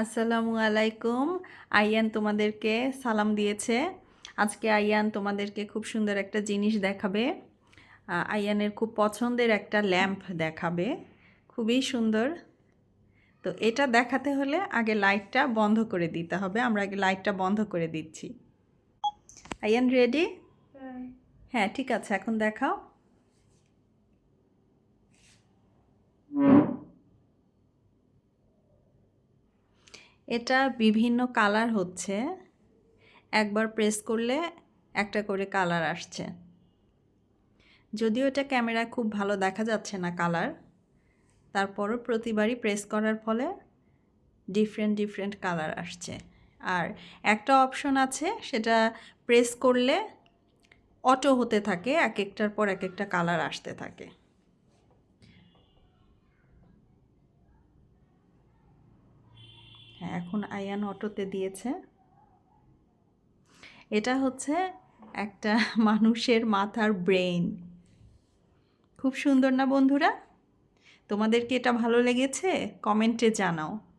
আসসালামু আলাইকুম। আইয়ান তোমাদেরকে সালাম দিয়েছে। আজকে আইয়ান তোমাদেরকে খুব সুন্দর একটা জিনিস দেখাবে। আইয়ানের খুব পছন্দের একটা ল্যাম্প দেখাবে। খুবই সুন্দর। তো এটা দেখাতে হলে আগে লাইটটা বন্ধ করে দিতে হবে। আমরা আগে লাইটটা বন্ধ করে দিচ্ছি। আইয়ান রেডি হ্যাঁ ঠিক আছে এখন দেখাও। এটা বিভিন্ন কালার হচ্ছে। একবার প্রেস করলে একটা করে কালার আসছে। যদিও এটা ক্যামেরায় খুব ভালো দেখা যাচ্ছে না কালার, তারপরও প্রতিবারই প্রেস করার ফলে ডিফারেন্ট ডিফারেন্ট কালার আসছে। আর একটা অপশন আছে, সেটা প্রেস করলে অটো হতে থাকে, এক একটার পর এক একটা কালার আসতে থাকে। হ্যাঁ এখন আয়ান অটোতে দিয়েছে। এটা হচ্ছে একটা মানুষের মাথার ব্রেইন। খুব সুন্দর না বন্ধুরা? তোমাদেরকে এটা ভালো লেগেছে? কমেন্টে জানাও।